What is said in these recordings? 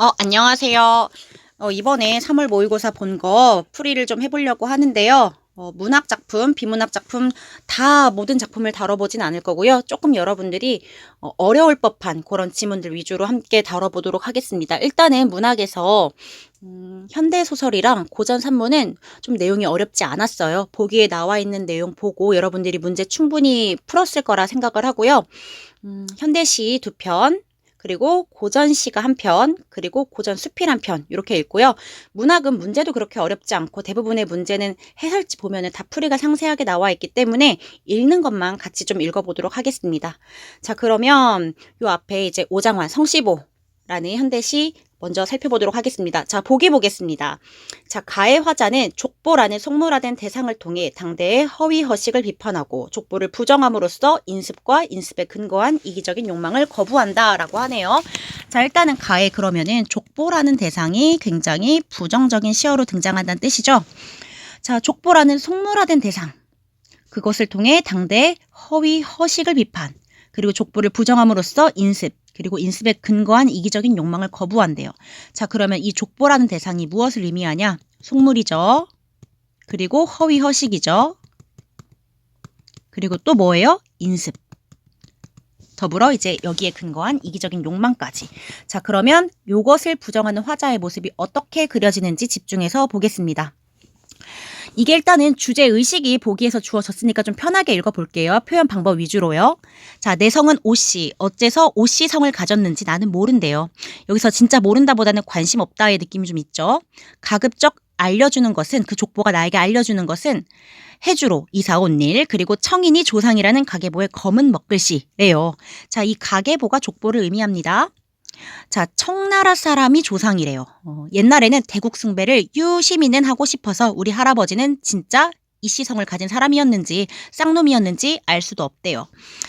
어, 안녕하세요. 어, 이번에 3월 모의고사 본 거 풀이를 좀 해보려고 하는데요. 어, 문학 작품, 비문학 작품 다 모든 작품을 다뤄보진 않을 거고요. 조금 여러분들이 어, 어려울 법한 그런 지문들 위주로 함께 다뤄보도록 하겠습니다. 일단은 문학에서 음, 현대 소설이랑 고전 산문은 좀 내용이 어렵지 않았어요. 보기에 나와 있는 내용 보고 여러분들이 문제 충분히 풀었을 거라 생각을 하고요. 음, 현대시 두 편, 그리고 고전시가 한 편, 그리고 고전 수필 한 편, 이렇게 읽고요. 문학은 문제도 그렇게 어렵지 않고 대부분의 문제는 해설지 보면은 다 풀이가 상세하게 나와 있기 때문에 읽는 것만 같이 좀 읽어보도록 하겠습니다. 자, 그러면 요 앞에 이제 오장환 성시보 라는 현대시 먼저 살펴보도록 하겠습니다. 자, 보기 보겠습니다. 자, 가의 화자는 족보라는 속물화된 대상을 통해 당대의 허위 허식을 비판하고 족보를 부정함으로써 인습과 인습에 근거한 이기적인 욕망을 거부한다라고 하네요. 자, 일단은 가에 그러면은 족보라는 대상이 굉장히 부정적인 시어로 등장한다는 뜻이죠. 자, 족보라는 속물화된 대상. 그것을 통해 당대의 허위 허식을 비판. 그리고 족보를 부정함으로써 인습, 그리고 인습에 근거한 이기적인 욕망을 거부한대요. 자, 그러면 이 족보라는 대상이 무엇을 의미하냐? 속물이죠. 그리고 허위 허식이죠. 그리고 또 뭐예요? 인습. 더불어 이제 여기에 근거한 이기적인 욕망까지. 자, 그러면 요것을 부정하는 화자의 모습이 어떻게 그려지는지 집중해서 보겠습니다. 이게 일단은 주제 의식이 보기에서 주어졌으니까 좀 편하게 읽어볼게요. 표현 방법 위주로요. 자, 내 성은 오씨. 어째서 오씨 성을 가졌는지 나는 모른대요. 여기서 진짜 모른다보다는 관심 없다의 느낌이 좀 있죠. 가급적 알려주는 것은 그 족보가 나에게 알려주는 것은 해주로 이사 온 일, 그리고 청인이 조상이라는 가계보의 검은 먹글씨래요. 자, 이 가계보가 족보를 의미합니다. 자, 청나라 사람이 조상이래요. 어, 옛날에는 대국 숭배를 유심히는 하고 싶어서 우리 할아버지는 진짜 이씨성을 가진 사람이었는지 쌍놈이었는지 알 수도 없대요.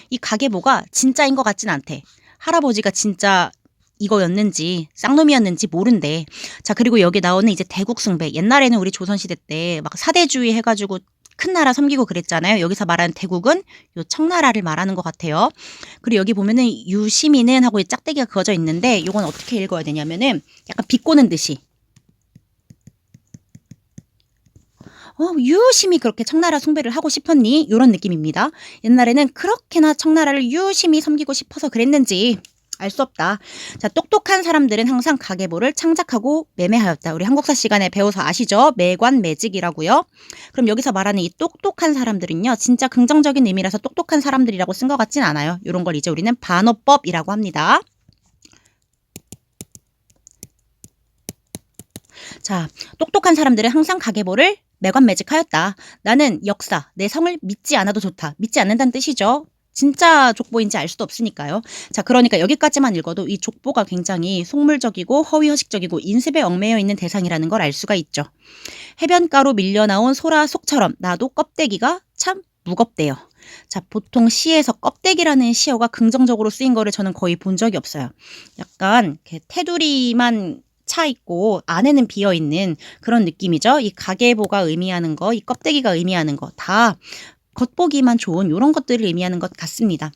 이 가계보가 진짜인 것 같진 않대. 할아버지가 진짜 이거였는지 쌍놈이었는지 모른대. 자 그리고 여기 나오는 이제 대국숭배. 옛날에는 우리 조선시대 때 막 사대주의 해가지고 큰 나라 섬기고 그랬잖아요. 여기서 말하는 대국은 요 청나라를 말하는 것 같아요. 그리고 여기 보면은 유시민은 하고 이 짝대기가 그어져 있는데 요건 어떻게 읽어야 되냐면은 약간 비꼬는 듯이 어, 유심히 그렇게 청나라 숭배를 하고 싶었니? 이런 느낌입니다. 옛날에는 그렇게나 청나라를 유심히 섬기고 싶어서 그랬는지 알 수 없다. 자, 똑똑한 사람들은 항상 가계보를 창작하고 매매하였다. 우리 한국사 시간에 배워서 아시죠? 매관 매직이라고요. 그럼 여기서 말하는 이 똑똑한 사람들은요. 진짜 긍정적인 의미라서 똑똑한 사람들이라고 쓴 것 같진 않아요. 이런 걸 이제 우리는 반어법이라고 합니다. 자, 똑똑한 사람들은 항상 가계보를 매관 매직하였다. 나는 역사, 내 성을 믿지 않아도 좋다. 믿지 않는다는 뜻이죠. 진짜 족보인지 알 수도 없으니까요. 자, 그러니까 여기까지만 읽어도 이 족보가 굉장히 속물적이고 허위허식적이고 인습에 얽매여 있는 대상이라는 걸 알 수가 있죠. 해변가로 밀려나온 소라 속처럼 나도 껍데기가 참 무겁대요. 자, 보통 시에서 껍데기라는 시어가 긍정적으로 쓰인 거를 저는 거의 본 적이 없어요. 약간 테두리만 차 있고 안에는 비어 있는 그런 느낌이죠. 이 가계보가 의미하는 거, 이 껍데기가 의미하는 거 다 겉보기만 좋은 이런 것들을 의미하는 것 같습니다.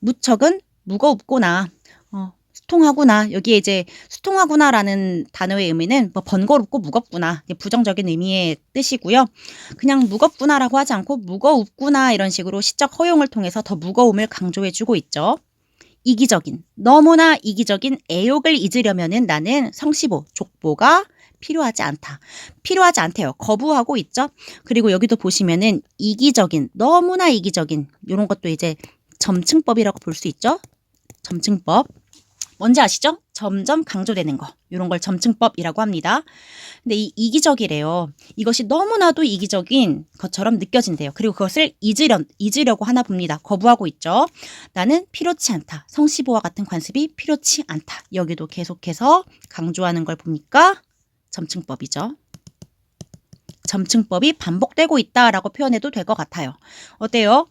무척은 무겁구나. 어, 수통하구나. 여기에 이제 수통하구나라는 단어의 의미는 뭐 번거롭고 무겁구나. 부정적인 의미의 뜻이고요. 그냥 무겁구나라고 하지 않고 무거웁구나 이런 식으로 시적 허용을 통해서 더 무거움을 강조해 주고 있죠. 이기적인, 너무나 이기적인 애욕을 잊으려면은 나는 성시보, 족보가 필요하지 않다. 필요하지 않대요. 거부하고 있죠. 그리고 여기도 보시면은 이기적인, 너무나 이기적인 이런 것도 이제 점층법이라고 볼 수 있죠. 점층법. 뭔지 아시죠? 점점 강조되는 거. 이런 걸 점층법이라고 합니다. 근데 이 이기적이래요. 이것이 너무나도 이기적인 것처럼 느껴진대요. 그리고 그것을 잊으려, 잊으려고 하나 봅니다. 거부하고 있죠. 나는 필요치 않다. 성시보와 같은 관습이 필요치 않다. 여기도 계속해서 강조하는 걸 보니까 점층법이죠. 점층법이 반복되고 있다라고 표현해도 될 것 같아요. 어때요?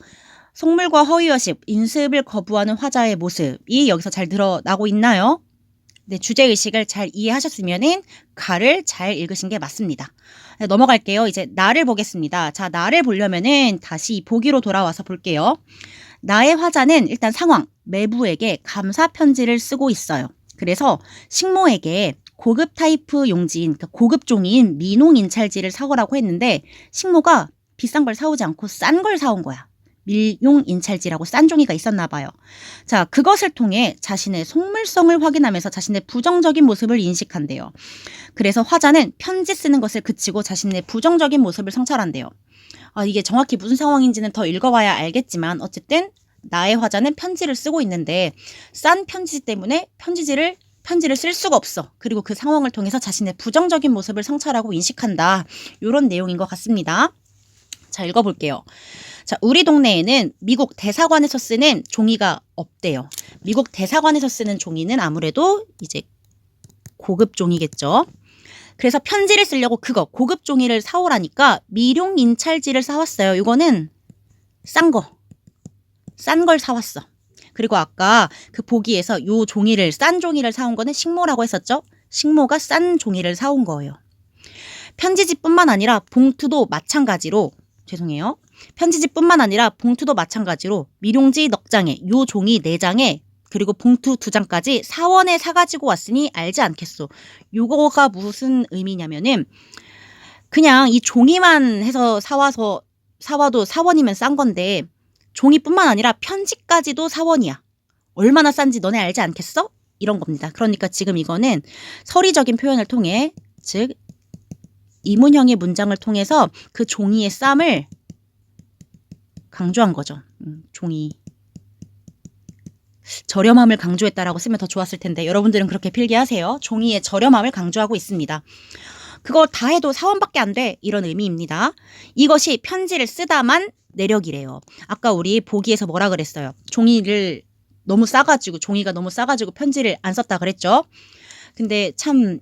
속물과 허위허식, 인습을 거부하는 화자의 모습이 여기서 잘 드러나고 있나요? 네, 주제의식을 잘 이해하셨으면은 가를 잘 읽으신 게 맞습니다. 네, 넘어갈게요. 이제 나를 보겠습니다. 자, 나를 보려면은 다시 보기로 돌아와서 볼게요. 나의 화자는 일단 상황, 매부에게 감사 편지를 쓰고 있어요. 그래서 식모에게 고급 타이프 용지인 그러니까 고급 종이인 미농 인찰지를 사오라고 했는데 식모가 비싼 걸 사오지 않고 싼 걸 사온 거야. 밀용 인찰지라고 싼 종이가 있었나 봐요. 자, 그것을 통해 자신의 속물성을 확인하면서 자신의 부정적인 모습을 인식한대요. 그래서 화자는 편지 쓰는 것을 그치고 자신의 부정적인 모습을 성찰한대요. 아, 이게 정확히 무슨 상황인지는 더 읽어봐야 알겠지만 어쨌든 나의 화자는 편지를 쓰고 있는데 싼 편지 때문에 편지지를 편지를 쓸 수가 없어. 그리고 그 상황을 통해서 자신의 부정적인 모습을 성찰하고 인식한다. 이런 내용인 것 같습니다. 자, 읽어볼게요. 자, 우리 동네에는 미국 대사관에서 쓰는 종이가 없대요. 미국 대사관에서 쓰는 종이는 아무래도 이제 고급 종이겠죠. 그래서 편지를 쓰려고 그거 고급 종이를 사오라니까 미룡 인찰지를 사왔어요. 이거는 싼 거. 싼 걸 사왔어. 그리고 아까 그 보기에서 요 종이를 싼 종이를 사온 거는 식모라고 했었죠? 식모가 싼 종이를 사온 거예요. 편지지뿐만 아니라 봉투도 마찬가지로 죄송해요. 편지지뿐만 아니라 봉투도 마찬가지로 미룡지 넉 장에 요 종이 네 장에 그리고 봉투 두 장까지 사원에 사가지고 왔으니 알지 않겠소. 요거가 무슨 의미냐면은 그냥 이 종이만 해서 사와서 사와도 사원이면 싼 건데 종이뿐만 아니라 편지까지도 사원이야. 얼마나 싼지 너네 알지 않겠어? 이런 겁니다. 그러니까 지금 이거는 서리적인 표현을 통해 즉 이문형의 문장을 통해서 그 종이의 쌈을 강조한 거죠. 음, 종이 저렴함을 강조했다라고 쓰면 더 좋았을 텐데 여러분들은 그렇게 필기하세요. 종이의 저렴함을 강조하고 있습니다. 그거 다 해도 사원밖에 안 돼. 이런 의미입니다. 이것이 편지를 쓰다만 내력이래요. 아까 우리 보기에서 뭐라 그랬어요? 종이를 너무 싸가지고 종이가 너무 싸가지고 편지를 안 썼다 그랬죠? 근데 참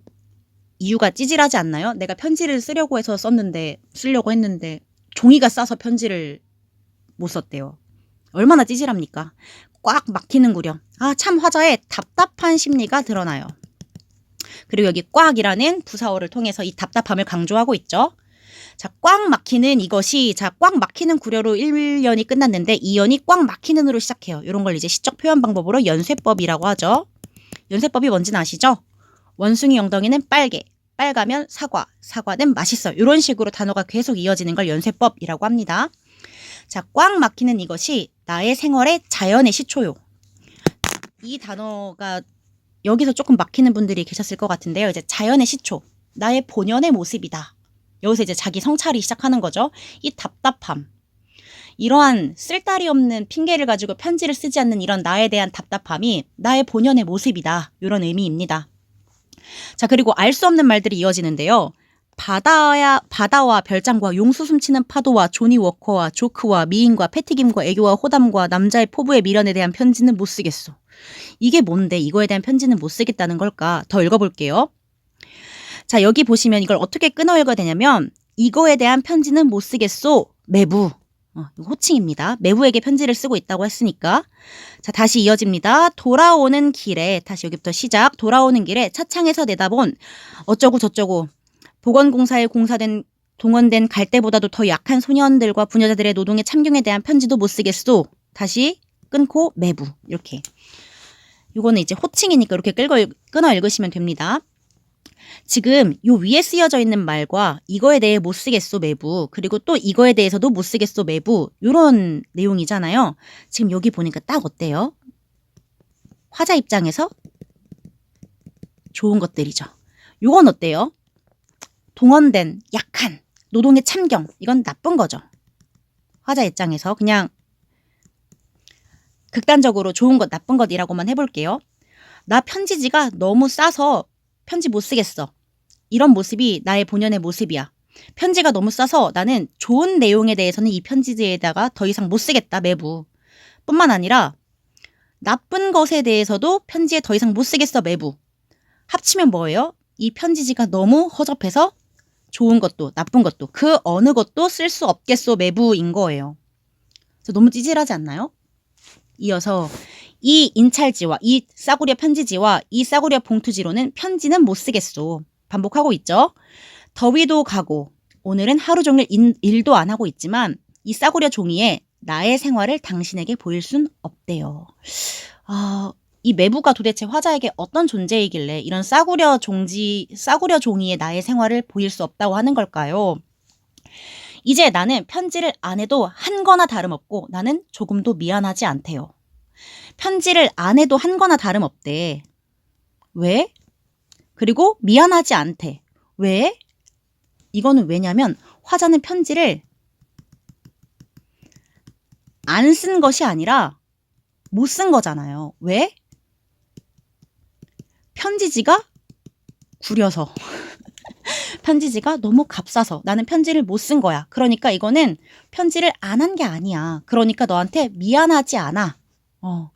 이유가 찌질하지 않나요? 내가 편지를 쓰려고 해서 썼는데 쓰려고 했는데 종이가 싸서 편지를 못 썼대요. 얼마나 찌질합니까? 꽉 막히는구려. 아, 참 화자의 답답한 심리가 드러나요. 그리고 여기 꽉이라는 부사어를 통해서 이 답답함을 강조하고 있죠. 자, 꽉 막히는 이것이 자, 꽉 막히는 구려로 1년이 끝났는데 2년이 꽉 막히는 으로 시작해요. 이런 걸 이제 시적 표현 방법으로 연쇄법이라고 하죠. 연쇄법이 뭔지는 아시죠? 원숭이 엉덩이는 빨개, 빨가면 사과, 사과는 맛있어. 이런 식으로 단어가 계속 이어지는 걸 연쇄법이라고 합니다. 자, 꽉 막히는 이것이 나의 생활의 자연의 시초요. 이 단어가 여기서 조금 막히는 분들이 계셨을 것 같은데요. 이제 자연의 시초, 나의 본연의 모습이다. 여기서 이제 자기 성찰이 시작하는 거죠. 이 답답함. 이러한 쓸데리 없는 핑계를 가지고 편지를 쓰지 않는 이런 나에 대한 답답함이 나의 본연의 모습이다. 이런 의미입니다. 자, 그리고 알 수 없는 말들이 이어지는데요. 바다야, 바다와 별장과 용수 숨치는 파도와 조니 워커와 조크와 미인과 패티김과 애교와 호담과 남자의 포부의 미련에 대한 편지는 못 쓰겠소. 이게 뭔데 이거에 대한 편지는 못 쓰겠다는 걸까? 더 읽어볼게요. 자, 여기 보시면 이걸 어떻게 끊어 읽어야 되냐면 이거에 대한 편지는 못 쓰겠소. 매부. 어, 호칭입니다. 매부에게 편지를 쓰고 있다고 했으니까. 자, 다시 이어집니다. 돌아오는 길에, 다시 여기부터 시작. 돌아오는 길에 차창에서 내다본 어쩌고 저쩌고 보건공사에 공사된 동원된 갈대보다도 더 약한 소년들과 부녀자들의 노동의 참경에 대한 편지도 못 쓰겠소. 다시 끊고 매부. 이렇게. 이거는 이제 호칭이니까 이렇게 끌고, 끊어 읽으시면 됩니다. 지금 요 위에 쓰여져 있는 말과 이거에 대해 못 쓰겠소 매부 그리고 또 이거에 대해서도 못 쓰겠소 매부 요런 내용이잖아요. 지금 여기 보니까 딱 어때요? 화자 입장에서 좋은 것들이죠. 요건 어때요? 동원된 약한 노동의 참경 이건 나쁜 거죠. 화자 입장에서 그냥 극단적으로 좋은 것 나쁜 것이라고만 해볼게요. 나 편지지가 너무 싸서 편지 못 쓰겠어. 이런 모습이 나의 본연의 모습이야. 편지가 너무 싸서 나는 좋은 내용에 대해서는 이 편지지에다가 더 이상 못 쓰겠다, 매부. 뿐만 아니라 나쁜 것에 대해서도 편지에 더 이상 못 쓰겠어, 매부. 합치면 뭐예요? 이 편지지가 너무 허접해서 좋은 것도 나쁜 것도 그 어느 것도 쓸 수 없겠소, 매부인 거예요. 너무 찌질하지 않나요? 이어서 이 인찰지와 이 싸구려 편지지와 이 싸구려 봉투지로는 편지는 못 쓰겠소. 반복하고 있죠. 더위도 가고 오늘은 하루 종일 인, 일도 안 하고 있지만 이 싸구려 종이에 나의 생활을 당신에게 보일 순 없대요. 아, 이 매부가 도대체 화자에게 어떤 존재이길래 이런 싸구려 종지, 싸구려 종이의 나의 생활을 보일 수 없다고 하는 걸까요? 이제 나는 편지를 안 해도 한 거나 다름없고 나는 조금도 미안하지 않대요. 편지를 안 해도 한 거나 다름없대. 왜? 그리고 미안하지 않대. 왜? 이거는 왜냐면 화자는 편지를 안 쓴 것이 아니라 못 쓴 거잖아요. 왜? 편지지가 구려서. 편지지가 너무 값싸서 나는 편지를 못 쓴 거야. 그러니까 이거는 편지를 안 한 게 아니야. 그러니까 너한테 미안하지 않아. 어.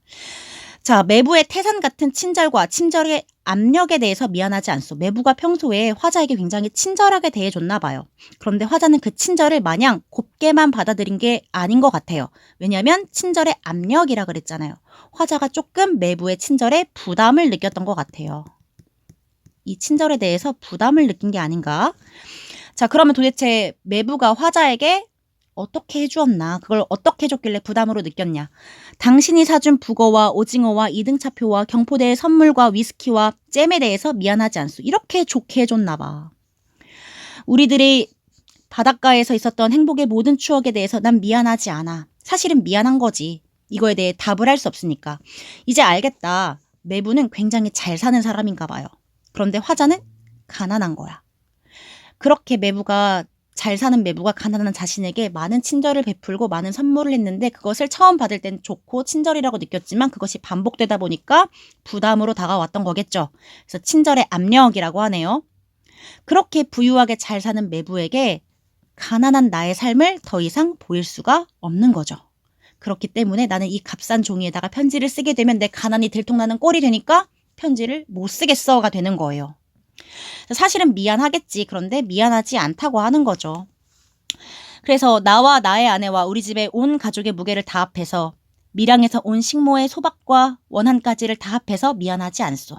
자, 매부의 태산 같은 친절과 친절의 압력에 대해서 미안하지 않소. 매부가 평소에 화자에게 굉장히 친절하게 대해줬나 봐요. 그런데 화자는 그 친절을 마냥 곱게만 받아들인 게 아닌 것 같아요. 왜냐하면 친절의 압력이라 그랬잖아요. 화자가 조금 매부의 친절에 부담을 느꼈던 것 같아요. 이 친절에 대해서 부담을 느낀 게 아닌가? 자, 그러면 도대체 매부가 화자에게 어떻게 해주었나? 그걸 어떻게 해줬길래 부담으로 느꼈냐? 당신이 사준 북어와 오징어와 이등차표와 경포대의 선물과 위스키와 잼에 대해서 미안하지 않소. 이렇게 좋게 해줬나 봐. 우리들이 바닷가에서 있었던 행복의 모든 추억에 대해서 난 미안하지 않아. 사실은 미안한 거지. 이거에 대해 답을 할 수 없으니까. 이제 알겠다. 매부는 굉장히 잘 사는 사람인가 봐요. 그런데 화자는 가난한 거야. 그렇게 매부가 잘 사는 매부가 가난한 자신에게 많은 친절을 베풀고 많은 선물을 했는데 그것을 처음 받을 땐 좋고 친절이라고 느꼈지만 그것이 반복되다 보니까 부담으로 다가왔던 거겠죠. 그래서 친절의 압력이라고 하네요. 그렇게 부유하게 잘 사는 매부에게 가난한 나의 삶을 더 이상 보일 수가 없는 거죠. 그렇기 때문에 나는 이 값싼 종이에다가 편지를 쓰게 되면 내 가난이 들통나는 꼴이 되니까 편지를 못 쓰겠어가 되는 거예요. 사실은 미안하겠지. 그런데 미안하지 않다고 하는 거죠. 그래서 나와 나의 아내와 우리 집의 온 가족의 무게를 다 합해서 밀양에서 온 식모의 소박과 원한까지를 다 합해서 미안하지 않소.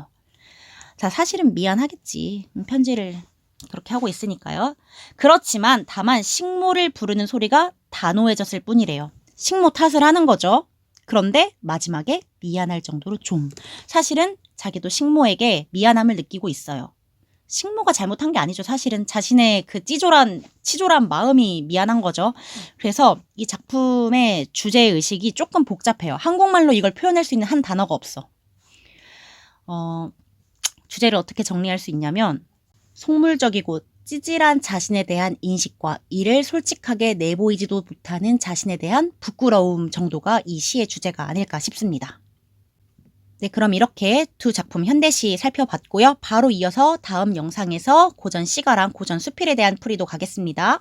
자, 사실은 미안하겠지. 음, 편지를 그렇게 하고 있으니까요. 그렇지만 다만 식모를 부르는 소리가 단호해졌을 뿐이래요. 식모 탓을 하는 거죠. 그런데 마지막에 미안할 정도로 좀. 사실은 자기도 식모에게 미안함을 느끼고 있어요. 식모가 잘못한 게 아니죠. 사실은 자신의 그 찌졸한, 치졸한 마음이 미안한 거죠. 그래서 이 작품의 주제 의식이 조금 복잡해요. 한국말로 이걸 표현할 수 있는 한 단어가 없어. 어, 주제를 어떻게 정리할 수 있냐면, 속물적이고 찌질한 자신에 대한 인식과 이를 솔직하게 내보이지도 못하는 자신에 대한 부끄러움 정도가 이 시의 주제가 아닐까 싶습니다. 네, 그럼 이렇게 두 작품 현대시 살펴봤고요. 바로 이어서 다음 영상에서 고전 시가랑 고전 수필에 대한 풀이도 가겠습니다.